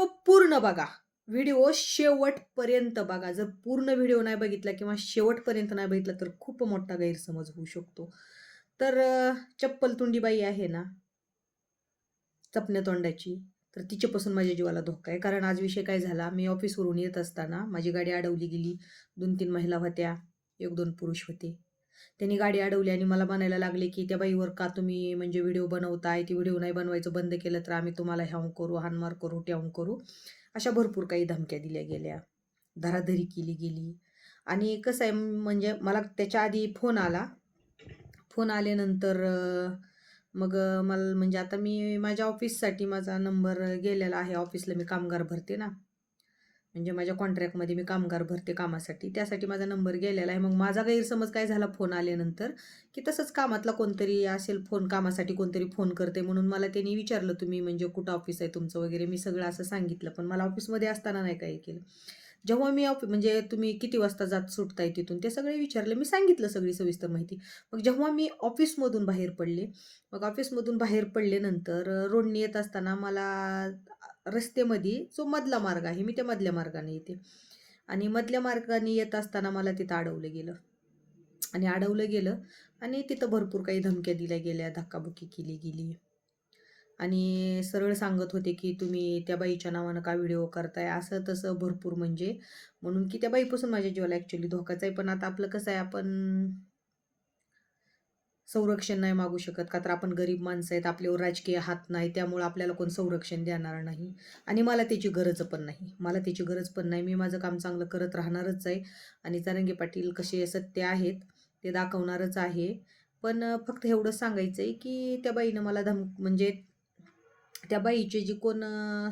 Video पूर्ण बघा. Video शेवटपर्यंत बघा. जर पूर्ण व्हिडिओ नाही बघितला किंवा शेवटपर्यंत नाही बघितला तर खूप मोठा गैरसमज होऊ शकतो. तर चप्पल तुंडीबाई आहे ना? चपण्या तोंडाची तर तिच्यापासून माझ्या जीवाला धोका आहे. कारण आज विषय काय झाला? मी ऑफिसवरून येत असताना माझी गाडी अडवली गेली. दोन तीन महिला होत्या. एक दोन पुरुष होते. त्यांनी गाडी अडवली आणि मला म्हणायला लागले की त्या बाईवर का तुम्ही म्हणजे व्हिडिओ बनवताय? ती व्हिडिओ नाही बनवायचं बंद केलं तर आम्ही तुम्हाला ह्याव करू हानमार करू ट्याव करू. अशा भरपूर काही धमक्या दिल्या गेल्या. धराधरी केली गेली. आणि कसं आहे म्हणजे मला त्याच्या आधी फोन आला. फोन आल्यानंतर मग मला म्हणजे आता मी माझ्या ऑफिससाठी माझा नंबर गेलेला आहे. ऑफिसला मी कामगार भरते ना. म्हणजे माझ्या कॉन्ट्रॅक्टमध्ये मी कामगार भरते कामासाठी त्यासाठी माझा नंबर गेलेला आहे. मग माझा गैरसमज काय झाला फोन आल्यानंतर? की तसंच कामातला कोणतरी असेल फोन कामासाठी कोणतरी फोन करते म्हणून मला त्यांनी विचारलं तुम्ही म्हणजे कुठं ऑफिस आहे तुमचं वगैरे? मी सगळं असं सांगितलं पण मला ऑफिसमध्ये असताना नाही काही केलं. जेव्हा मी ऑफिस म्हणजे तुम्ही किती वाजता जात सुटताय तिथून? ते सगळे विचारले. मी सांगितलं सगळी सविस्तर माहिती. मग जेव्हा मी ऑफिसमधून बाहेर पडले मग ऑफिसमधून बाहेर पडल्यानंतर अ, रोडने येत असताना मला रस्त्यामध्ये जो मधला मार्ग आहे मी त्या मधल्या मार्गाने येते. आणि मधल्या मार्गाने येत असताना मला तिथं अडवलं गेलं. आणि अडवलं गेलं आणि तिथं भरपूर काही धमक्या दिल्या गेल्या धक्काबुक्की केली गेली. आणि सरळ सांगत होते की तुम्ही त्या बाईच्या नावानं का व्हिडिओ करताय? असं तसं भरपूर म्हणजे. म्हणून की त्या बाईपासून माझ्या जीवाला ॲक्च्युली धोकाच आहे. पण आता आपलं कसं आहे आपण संरक्षण नाही मागू शकत का तर आपण गरीब माणसं आहेत आपल्यावर राजकीय हात नाही त्यामुळं आपल्याला कोण संरक्षण देणार नाही. आणि मला त्याची गरज पण नाही. मला त्याची गरज पण नाही. मी माझं काम चांगलं करत राहणारच आहे. आणि चारंगे पाटील कसे सत्य आहेत ते दाखवणारच आहे. पण फक्त एवढं सांगायचं आहे की त्या बाईनं मला धम म्हणजे त्या बाईचे जे कोण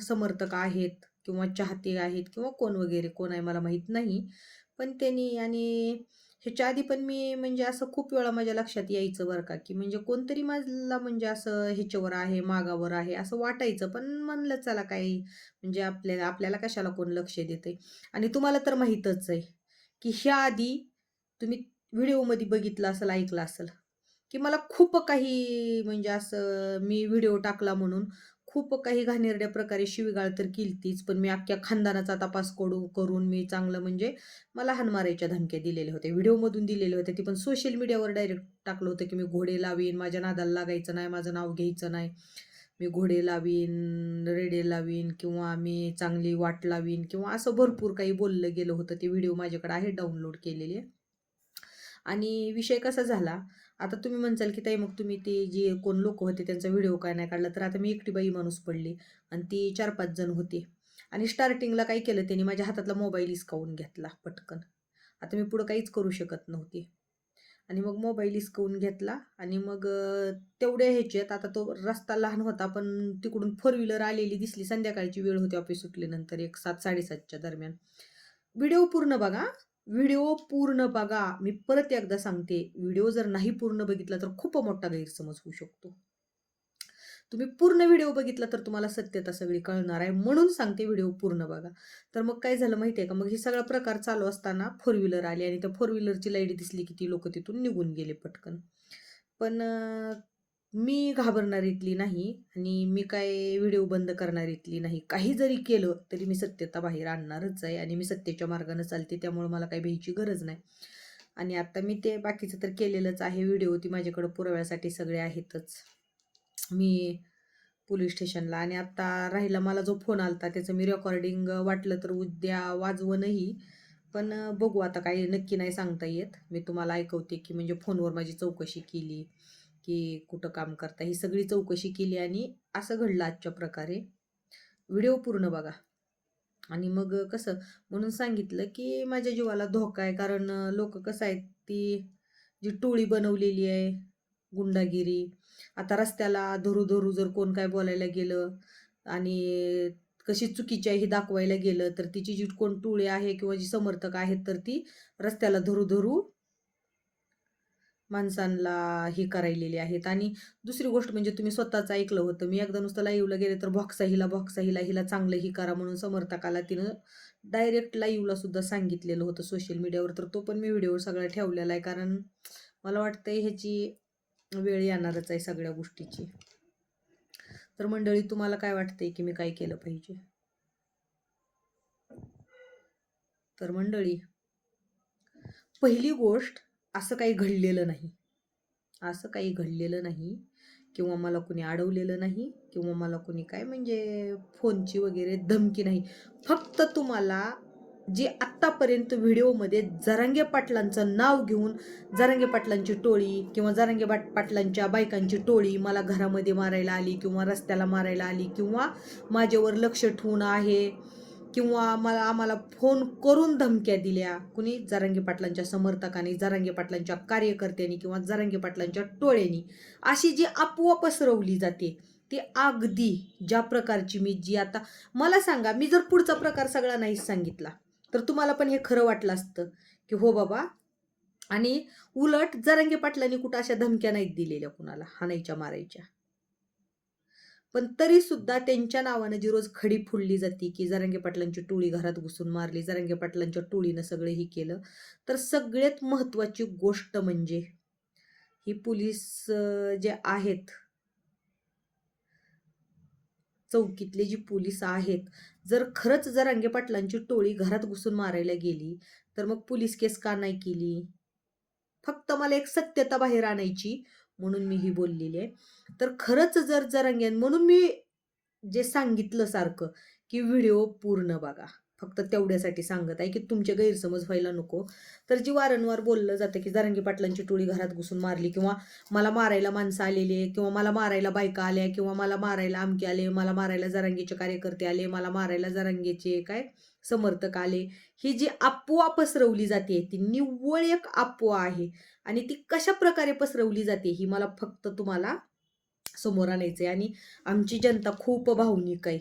समर्थक आहेत किंवा चाहते आहेत किंवा कोण वगैरे कोण आहे मला माहीत नाही. पण त्यांनी आणि ह्याच्या आधी पण मी म्हणजे असं खूप वेळा माझ्या लक्षात यायचं बरं का की म्हणजे कोणतरी मला म्हणजे असं ह्याच्यावर आहे मागावर आहे असं वाटायचं. पण म्हणलं चला काही म्हणजे आपल्याला आपल्याला कशाला कोण लक्ष देते आणि तुम्हाला तर माहीतच आहे की ह्या आधी तुम्ही व्हिडिओमध्ये बघितलं असेल ऐकलं असेल की मला खूप काही म्हणजे असं मी व्हिडिओ टाकला म्हणून खूप काही घाणेरड्या प्रकारे शिवीगाळ तर केलतीच पण मी अख्ख्या खानदानाचा तपास करू करून मी चांगलं म्हणजे मला हानमारायच्या धमक्या दिलेल्या होत्या. व्हिडिओमधून दिलेल्या होत्या. ती पण सोशल मीडियावर डायरेक्ट टाकलं होतं की मी घोडे लावीन माझ्या नादाला लागायचं नाही माझं नाव घ्यायचं नाही. मी घोडे लावीन रेडे लावीन किंवा मी चांगली वाट लावीन किंवा असं भरपूर काही बोललं गेलं होतं. ते व्हिडिओ माझ्याकडे आहे डाउनलोड केलेले. आणि विषय कसा झाला? आता तुम्ही म्हणचाल की ताई मग तुम्ही ते जे कोण लोक होते त्यांचा व्हिडिओ काय नाही काढला तर आता मी एकटी बाई माणूस पडली आणि ती चार पाच जण होते. आणि स्टार्टिंगला काय केलं त्यांनी माझ्या हातातला मोबाईल हिसकावून घेतला पटकन. आता मी पुढं काहीच करू शकत नव्हती. आणि मग मोबाईल हिसकावून घेतला आणि मग तेवढ्या ह्याच्यात आता तो रस्ता लहान होता पण तिकडून फोर व्हीलर आलेली दिसली. संध्याकाळची वेळ होती ऑफिस सुटल्यानंतर एक सात साडेसातच्या दरम्यान. व्हिडिओ पूर्ण बघा व्हिडिओ पूर्ण बघा. मी परत एकदा सांगते व्हिडिओ जर नाही पूर्ण बघितला तर खूप मोठा गैरसमज होऊ शकतो. तुम्ही पूर्ण व्हिडिओ बघितला तर तुम्हाला सत्यता सगळी कळणार आहे. म्हणून सांगते व्हिडिओ पूर्ण बघा. तर मग काय झालं माहिती आहे का? मग हे सगळा प्रकार चालू असताना फोर व्हीलर आली आणि त्या फोर व्हीलरची लाइट दिसली की ती लोक तिथून निघून गेले पटकन. पण मी मी घाबरणारीतली नाही आणि मी काय व्हिडिओ बंद करणारीतली नाही. काही जरी केलं तरी मी सत्यता बाहेर आणणारच आहे आणि मी सत्तेच्या मार्गानं चालते त्यामुळे मला काही भ्यायची गरज नाही. आणि आता मी ते बाकीचं तर केलेलंच आहे व्हिडिओ ती माझ्याकडं पुराव्यासाठी सगळे आहेतच. मी पोलीस स्टेशनला आणि आत्ता राहिला मला जो फोन आलता त्याचं मी रेकॉर्डिंग वाटलं तर उद्या वाजवणही पण बघू आता काही नक्की नाही सांगता येत. मी तुम्हाला ऐकवते की म्हणजे फोनवर माझी चौकशी केली. की कुठं काम करता ही सगळी चौकशी केली आणि असं घडलं आजच्या प्रकारे. व्हिडिओ पूर्ण बघा. आणि मग कसं म्हणून सांगितलं की माझ्या जीवाला धोका आहे कारण लोक कसं आहेत ती जी टोळी बनवलेली आहे गुंडागिरी आता रस्त्याला धरू धरू जर कोण काय बोलायला गेलं आणि कशी चुकीची आहे हे दाखवायला गेलं तर तिची जी कोण टोळी आहे किंवा जी समर्थक आहेत तर ती रस्त्याला धरू धरू माणसांना हे करायलेली आहेत. आणि दुसरी गोष्ट म्हणजे तुम्ही स्वतःच ऐकलं होतं. मी एकदा नुसतं लाईव्हला गेले तर भॉक्सा हिला भॉक्सा हिला हिला चांगलं ही करा म्हणून समर्थकाला तिनं डायरेक्ट लाईव्हला सुद्धा सांगितलेलं होतं सोशल मीडियावर तर तो पण मी व्हिडिओ सगळा ठेवलेला आहे. कारण मला वाटतंय ह्याची वेळ येणारच आहे सगळ्या गोष्टीची. तर मंडळी तुम्हाला काय वाटतंय की मी काय केलं पाहिजे? तर मंडळी पहिली गोष्ट असं काही घडलेलं नाही. असं काही घडलेलं नाही. किंवा मला कुणी अडवलेलं नाही. किंवा मला कुणी काय म्हणजे फोनची वगैरे धमकी नाही. फक्त तुम्हाला जे आत्तापर्यंत व्हिडिओमध्ये जरांगे पाटलांचं नाव घेऊन जरांगे पाटलांची टोळी किंवा जरांगे बाट पाटलांच्या बायकांची टोळी मला घरामध्ये मारायला आली किंवा रस्त्याला मारायला आली किंवा माझ्यावर लक्ष ठेवून आहे. किंवा मला आम्हाला फोन करून धमक्या दिल्या कुणी? जरांगे पाटलांच्या समर्थकांनी जरांगे पाटलांच्या कार्यकर्त्यांनी किंवा जरांगे पाटलांच्या टोळ्यांनी. अशी जी अफवा पसरवली जाते ती अगदी ज्या प्रकारची मी जी आता मला सांगा मी जर पुढचा प्रकार सगळा नाहीच सांगितला तर तुम्हाला पण हे खरं वाटलं असतं की हो बाबा आणि उलट जरांगे पाटलांनी कुठं अशा धमक्या नाहीत दिलेल्या कुणाला हाणायच्या मारायच्या. पण तरी सुद्धा त्यांच्या नावानं जी रोज खडी फुडली जाते की जरांगे पाटलांची टोळी घरात घुसून मारली जरांगे पाटलांच्या टोळीनं सगळं हे केलं तर सगळ्यात महत्त्वाची गोष्ट म्हणजे ही पोलीस जे आहेत चौकीतले जी पोलीस आहेत जर खरंच जरांगे पाटलांची टोळी घरात घुसून मारायला गेली तर मग पोलीस केस का नाही केली? फक्त मला एक सत्यता बाहेर आणायची म्हणून मी ही बोललेली आहे. तर खरंच जर जरांगे म्हणून मी जे सांगितलं सारखं की व्हिडिओ पूर्ण बघा. फक्त तेवढ्यासाठी सांगत आहे की तुमचे गैरसमज व्हायला नको. तर जी वारंवार बोललं जातं की जारंगी पाटलांची टोळी घरात घुसून मारली किंवा मला मारायला माणसं आलेली आहे किंवा मला मारायला बायका आल्या किंवा मला मारायला आमके आले मला मारायला जरांगीचे कार्यकर्ते आले मला मारायला जरांगीचे काय समर्थक आले ही जी अफवा पसरवली जाते ती निव्वळ एक अफवा आहे. आणि ती कशा प्रकारे पसरवली जाते ही मला फक्त तुम्हाला समोर आणायचं आहे आणि आमची जनता खूप भावनिक आहे.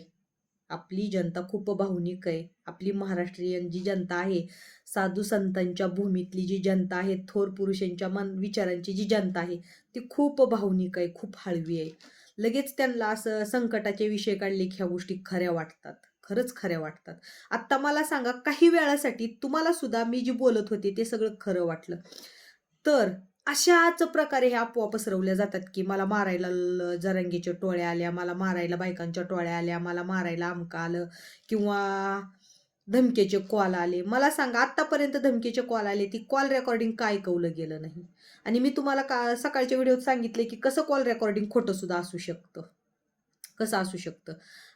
आपली जनता खूप भावनिक आहे. आपली महाराष्ट्रीयन जी जनता आहे साधू संतांच्या भूमीतली जी जनता आहे थोर पुरुषांच्या मन विचारांची जी जनता आहे ती खूप भावनिक आहे खूप हळवी आहे. लगेच त्यांना असं संकटाचे विषय काढले की ह्या गोष्टी खऱ्या वाटतात. खरंच खऱ्या वाटतात. आत्ता मला सांगा काही वेळासाठी तुम्हाला सुद्धा मी जी बोलत होते ते सगळं खरं वाटलं. तर अशाच प्रकारे हे अफवा पसरवल्या जातात की मला मारायला जरंगीच्या टोळ्या आल्या मला मारायला बायकांच्या टोळ्या आल्या मला मारायला अमका आलं किंवा धमकेचे कॉल आले. मला सांगा आत्तापर्यंत धमकेचे कॉल आले ती कॉल रेकॉर्डिंग काय ऐकवलं गेलं नाही? आणि मी तुम्हाला का सकाळच्या व्हिडिओत सांगितले की कसं कॉल रेकॉर्डिंग खोटंसुद्धा असू शकतं? कसं असू शकतं?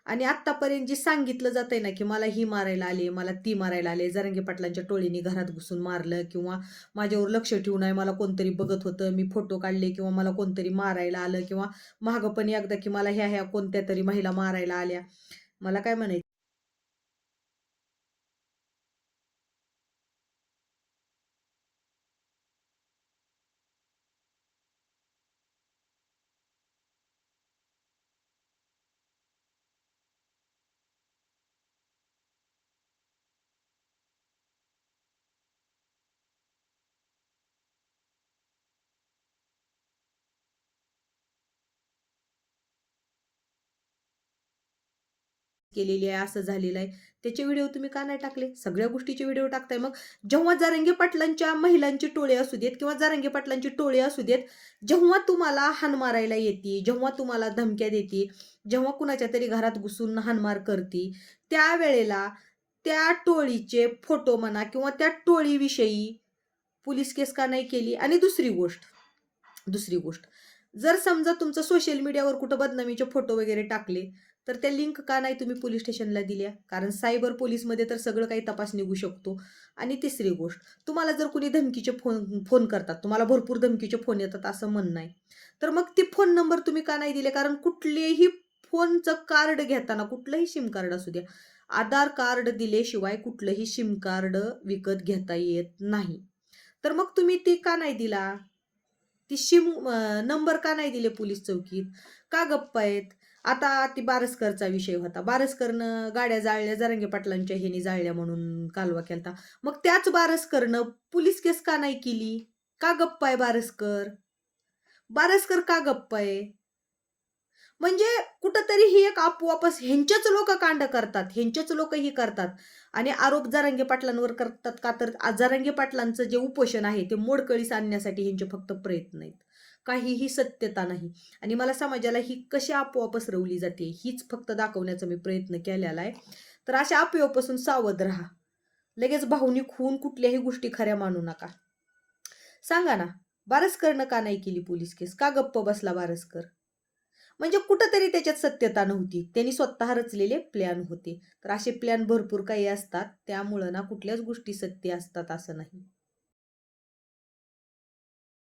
आणि आत्तापर्यंत जे सांगितलं जातंय ना की मला ही मारायला आले मला ती मारायला आले जरंगे पाटलांच्या टोळीने घरात घुसून मारलं किंवा माझ्यावर लक्ष ठेवून आहे मला कोणतरी बघत होतं मी फोटो काढले किंवा मला कोणतरी मारायला आलं किंवा मागं पण एकदा की मला ह्या ह्या कोणत्या तरी महिला मारायला आल्या. मला काय म्हणायचं? केलेली आहे असं झालेलं आहे. त्याचे व्हिडिओ तुम्ही का नाही टाकले? सगळ्या गोष्टीचे व्हिडिओ टाकताय मग. जेव्हा जारंगे पाटलांच्या महिलांची टोळी असू देत किंवा जारंगे पाटलांची टोळी असू देत जेव्हा तुम्हाला हान मारायला येते जेव्हा तुम्हाला धमक्या देते जेव्हा कुणाच्या तरी घरात घुसून हानमार करते त्यावेळेला त्या टोळीचे फोटो म्हणा किंवा त्या टोळीविषयी पोलीस केस का नाही केली? आणि दुसरी गोष्ट दुसरी गोष्ट. जर समजा तुमचं सोशल मीडियावर कुठं बदनामीचे फोटो वगैरे टाकले तर त्या लिंक का नाही तुम्ही पोलीस स्टेशनला दिल्या? कारण सायबर पोलीसमध्ये तर सगळं काही तपास निघू शकतो. आणि तिसरी गोष्ट तुम्हाला जर कुणी धमकीचे फोन फोन करतात तुम्हाला भरपूर धमकीचे फोन येतात असं म्हणणं आहे. तर मग ते फोन नंबर तुम्ही का नाही दिले? कारण कुठलेही फोनचं कार्ड घेताना कुठलंही सिम कार्ड असू द्या आधार कार्ड दिल्याशिवाय कुठलंही सिम कार्ड विकत घेता येत नाही. तर मग तुम्ही ते का नाही दिला? ती सिम नंबर का नाही दिले पोलीस चौकीत? का गप्पा आहेत? आता ती बारसकरचा विषय होता. बारसकरनं गाड्या जाळल्या जरंगे पाटलांच्या ह्यानी जाळल्या म्हणून कालवा केलता. मग त्याच बारसकरनं पोलीस केस का नाही केली? का गप्प आहे बारसकर? बारसकर का गप्प आहे? म्हणजे कुठंतरी ही एक आपोआपच ह्यांचेच लोक कांड करतात ह्यांचेच लोक ही करतात. आणि आरोप जारंगे पाटलांवर करतात का तर जारंगे पाटलांचं जे उपोषण आहे ते मोडकळीस आणण्यासाठी ह्यांचे फक्त प्रयत्न आहेत. काहीही सत्यता नाही. आणि मला समाजाला ही कशी आपोआप पसरवली जाते हीच फक्त दाखवण्याचा मी प्रयत्न केलेला आहे. तर अशा अपयोपासून सावध राहा. लगेच भावनिक होऊन कुठल्याही गोष्टी खऱ्या मानू नका. सांगा ना बारसकरनं का नाही केली पोलीस केस? का गप्प बसला बारसकर? म्हणजे कुठंतरी त्याच्यात सत्यता नव्हती. त्यांनी स्वतः रचलेले प्लॅन होते. तर असे प्लॅन भरपूर काही असतात. त्यामुळं ना कुठल्याच गोष्टी सत्य असतात असं नाही.